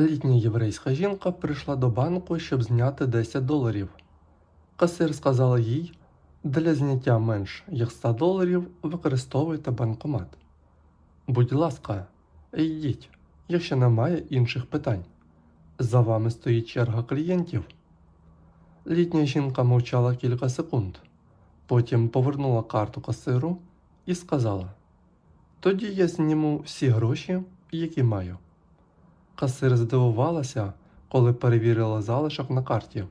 Літня єврейська жінка прийшла до банку, щоб зняти 10 доларів. Касир сказала їй, для зняття менш як 100 доларів використовуйте банкомат. Будь ласка, йдіть, якщо немає інших питань. За вами стоїть черга клієнтів. Літня жінка мовчала кілька секунд, потім повернула карту касиру і сказала: Тоді я зніму всі гроші, які маю. Касир здивувалася, коли перевірила залишок на карті.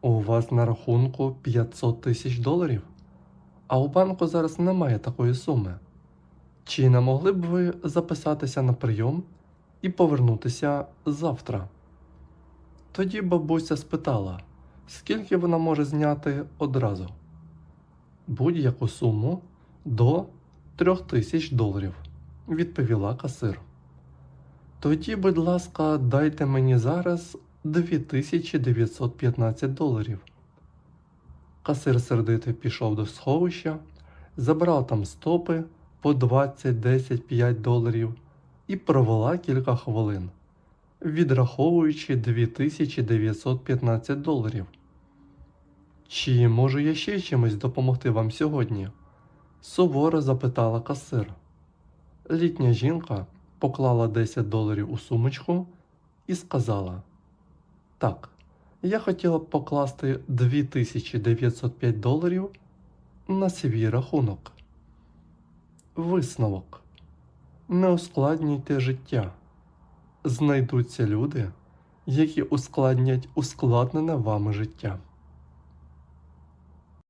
У вас на рахунку 500 тисяч доларів, а у банку зараз немає такої суми. Чи не могли б ви записатися на прийом і повернутися завтра? Тоді бабуся спитала, скільки вона може зняти одразу. Будь-яку суму до 3000 тисяч доларів, відповіла касир. Тоді, будь ласка, дайте мені зараз 2915 доларів. Касир сердито пішов до сховища, забрав там стопи по 20, 10, 5 доларів і провела кілька хвилин, відраховуючи 2915 доларів. Чи можу я ще чимось допомогти вам сьогодні? суворо запитала касир. Літня жінка поклала 10 доларів у сумочку і сказала: Так, я хотіла б покласти 2905 доларів на свій рахунок. Висновок. Не ускладнюйте життя. Знайдуться люди, які ускладнять ускладнене вами життя.